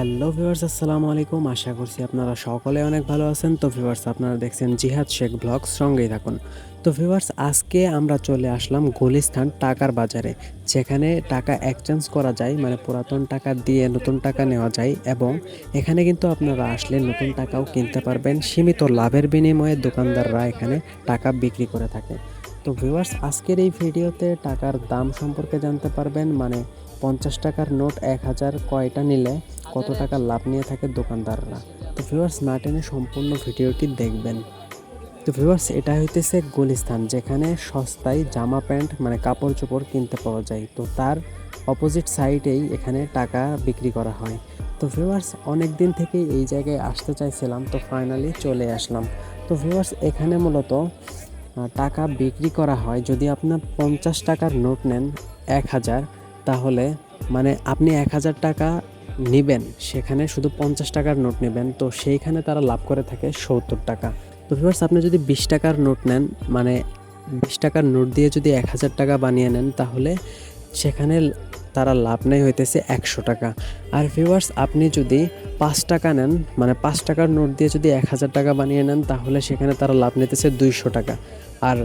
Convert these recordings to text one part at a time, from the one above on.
Hello viewers, আসসালামু আলাইকুম। আশা করছি আপনারা সকলে অনেক ভালো আছেন। তো ভিউয়ার্স, আপনারা দেখছেন জিহাদ শেখ ব্লগ সঙ্গেই থাকুন। তো ভিউয়ার্স, আজকে আমরা চলে আসলাম গুলিস্তান টাকার বাজারে, যেখানে টাকা এক্সচেঞ্জ করা যায় মানে পুরাতন টাকা দিয়ে নতুন টাকা নেওয়া যায় এবং এখানে কিন্তু আপনারা আসলে নতুন টাকাও কিনতে পারবেন। সীমিত লাভের বিনিময়ে দোকানদাররা এখানে টাকা বিক্রি করে থাকে। তো ভিউয়ার্স, আজকের এই ভিডিওতে টাকার দাম সম্পর্কে জানতে পারবেন মানে পঞ্চাশ টাকার নোট এক হাজার কয়টা নিলে কত টাকা লাভ নিয়ে থাকে দোকানদাররা? তো ভিউয়ার্স না টেনে সম্পূর্ণ ভিডিওটি দেখবেন। তো ভিউয়ার্স এটা হইতেছে গুলিস্তান, যেখানে সস্তায় জামা প্যান্ট মানে কাপড় চোপড় কিনতে পাওয়া যায়। তো তার অপোজিট সাইডেই এখানে টাকা বিক্রি করা হয়। তো ভিউয়ার্স অনেক দিন থেকেই এই জায়গায় আসতে চাইছিলাম, তো ফাইনালি চলে আসলাম। তো ভিউয়ার্স এখানে মূলত টাকা বিক্রি করা হয়। যদি আপনার পঞ্চাশ টাকার নোট নেন, এক হাজার তাহলে মানে আপনি এক হাজার টাকা নেবেন, সেখানে শুধু পঞ্চাশ টাকার নোট নেবেন, তো সেইখানে তারা লাভ করে থাকে সত্তর টাকা। তো ভিউয়ার্স আপনি যদি বিশ টাকার নোট নেন মানে বিশ টাকার নোট দিয়ে যদি এক হাজার টাকা বানিয়ে নেন, তাহলে সেখানে তারা লাভ নেয় হইতেছে একশো টাকা। আর ভিউয়ার্স আপনি যদি পাঁচ টাকা নেন মানে পাঁচ টাকার নোট দিয়ে যদি এক হাজার টাকা বানিয়ে নেন, তাহলে সেখানে তারা লাভ নিতেছে দুইশো টাকা। আর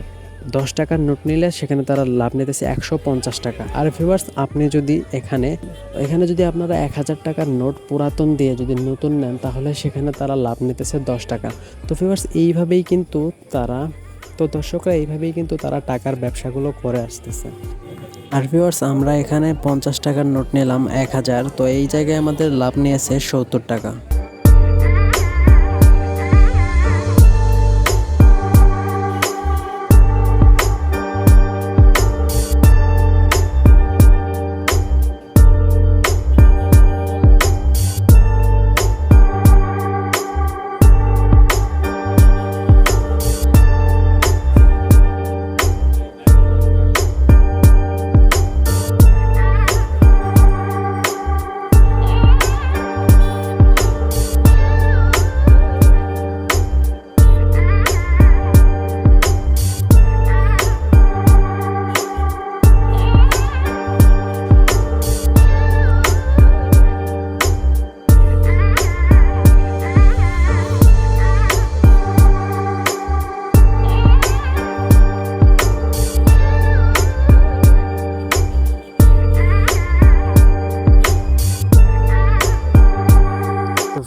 দশ টাকার নোট নিলে সেখানে তারা লাভ নিতেছে একশো পঞ্চাশ টাকা। আর ভিউয়ার্স আপনি যদি এখানে এখানে যদি আপনারা এক হাজার টাকার নোট পুরাতন দিয়ে যদি নতুন নেন, তাহলে সেখানে তারা লাভ নিতেছে দশ টাকা। তো ভিউয়ার্স এইভাবেই কিন্তু তারা, তো দর্শকরা এইভাবেই কিন্তু তারা টাকার ব্যবসাগুলো করে আসতেছে। আর ভিউয়ার্স আমরা এখানে পঞ্চাশ টাকার নোট নিলাম এক হাজার, তো এই জায়গায় আমাদের লাভ নিয়েছে সত্তর টাকা।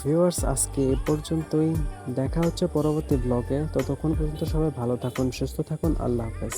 ভিউয়ার্স, আজকে এ পর্যন্তই। দেখা হচ্ছে পরবর্তী ব্লগে ততক্ষণ পর্যন্ত সবাই ভালো থাকুন, সুস্থ থাকুন। আল্লাহ হাফেজ।